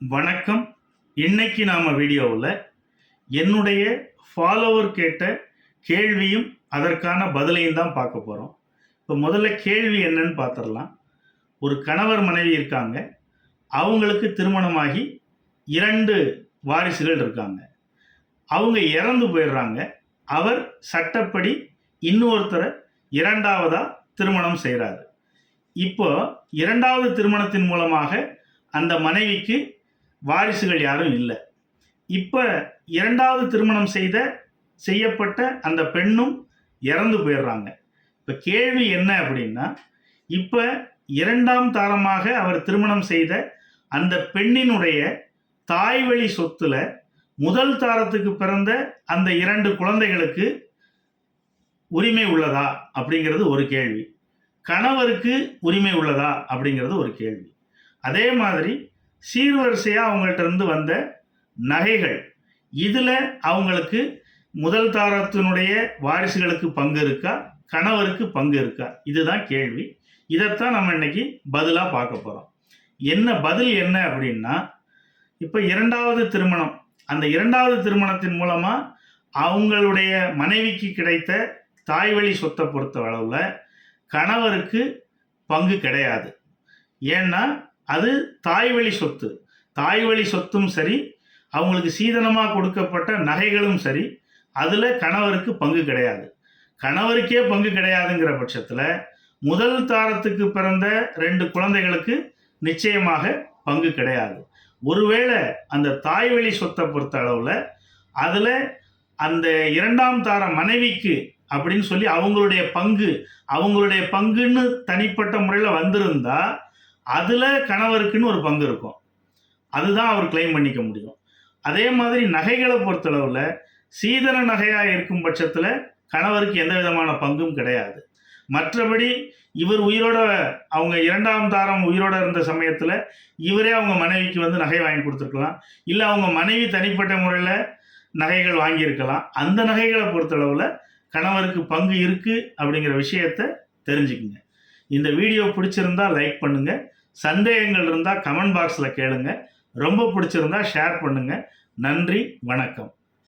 வணக்கம். இன்னைக்கு நாம் வீடியோவில் என்னுடைய ஃபாலோவர் கேட்ட கேள்வியும் அதற்கான பதிலையும் தான் பார்க்க போகிறோம் இப்போ முதல்ல கேள்வி என்னன்னு பார்த்துடலாம் ஒரு கணவர் மனைவி இருக்காங்க. அவங்களுக்கு திருமணமாகி இரண்டு வாரிசுகள் இருக்காங்க. அவங்க இறந்து போயிடுறாங்க. அவர் சட்டப்படி இன்னொருத்தரை இரண்டாவதாக திருமணம் செய்கிறாரு இப்போ இரண்டாவது திருமணத்தின் மூலமாக அந்த மனைவிக்கு வாரிசுகள் யாரும் இல்லை. இப்போ இரண்டாவது திருமணம் செய்த செய்யப்பட்ட அந்த பெண்ணும் இறந்து போயிடுறாங்க. இப்போ கேள்வி என்ன அப்படின்னா இப்போ இரண்டாம் தாரமாக அவர் திருமணம் செய்த அந்த பெண்ணினுடைய தாய்வழி சொத்துல முதல் தாரத்துக்கு பிறந்த அந்த இரண்டு குழந்தைகளுக்கு உரிமை உள்ளதா அப்படிங்கிறது ஒரு கேள்வி. கணவருக்கு உரிமை உள்ளதா அப்படிங்கிறது ஒரு கேள்வி. அதே மாதிரி சீர்வரிசையாக அவங்கள்ட்ட இருந்து வந்த நகைகள். இதில் அவங்களுக்கு முதல் தாரத்தினுடைய வாரிசுகளுக்கு பங்கு இருக்கா? கணவருக்கு பங்கு இருக்கா? இதுதான் கேள்வி. இதைத்தான் நம்ம இன்னைக்கு பதிலாக பார்க்க போகிறோம் என்ன பதில் என்ன அப்படின்னா இப்போ இரண்டாவது திருமணம். அந்த இரண்டாவது திருமணத்தின் மூலமாக அவங்களுடைய மனைவிக்கு கிடைத்த தாய்வழி சொத்தை பொறுத்த அளவில் கணவருக்கு பங்கு கிடையாது. ஏன்னா அது தாய்வழி சொத்து. தாய்வழி சொத்தும் சரி அவங்களுக்கு சீதனமாக கொடுக்கப்பட்ட நகைகளும் சரி அதில் கணவருக்கு பங்கு கிடையாது. கணவருக்கே பங்கு கிடையாதுங்கிற பட்சத்தில் முதல் தாரத்துக்கு பிறந்த ரெண்டு குழந்தைகளுக்கு நிச்சயமாக பங்கு கிடையாது. ஒருவேளை அந்த தாய்வழி சொத்தை பொறுத்த அளவில் அதில் அந்த இரண்டாம் தார மனைவிக்கு அப்படின்னு சொல்லி அவங்களுடைய பங்கு அவங்களுடைய பங்குன்னு தனிப்பட்ட முறையில் வந்திருந்தால் அதில் கணவருக்குன்னு ஒரு பங்கு இருக்கும். அதுதான் அவர் கிளைம் பண்ணிக்க முடியும். அதே மாதிரி நகைகளை பொறுத்தளவில் சீதன நகையாக இருக்கும் பட்சத்தில் கணவருக்கு எந்த விதமான பங்கும் கிடையாது. மற்றபடி இவர் உயிரோட அவங்க இரண்டாம் தாரம் உயிரோட இருந்த சமயத்தில் இவரே அவங்க மனைவிக்கு வந்து நகை வாங்கி கொடுத்துருக்கலாம். இல்லை அவங்க மனைவி தனிப்பட்ட முறையில் நகைகள் வாங்கியிருக்கலாம். அந்த நகைகளை பொறுத்தளவில் கணவருக்கு பங்கு இருக்குது அப்படிங்கிற விஷயத்த தெரிஞ்சுக்குங்க. இந்த வீடியோ பிடிச்சிருந்தா லைக் பண்ணுங்கள் சந்தேகங்கள் இருந்தால் கமெண்ட் பாக்ஸில் கேளுங்க. ரொம்ப பிடிச்சிருந்தா ஷேர் பண்ணுங்கள் நன்றி வணக்கம்.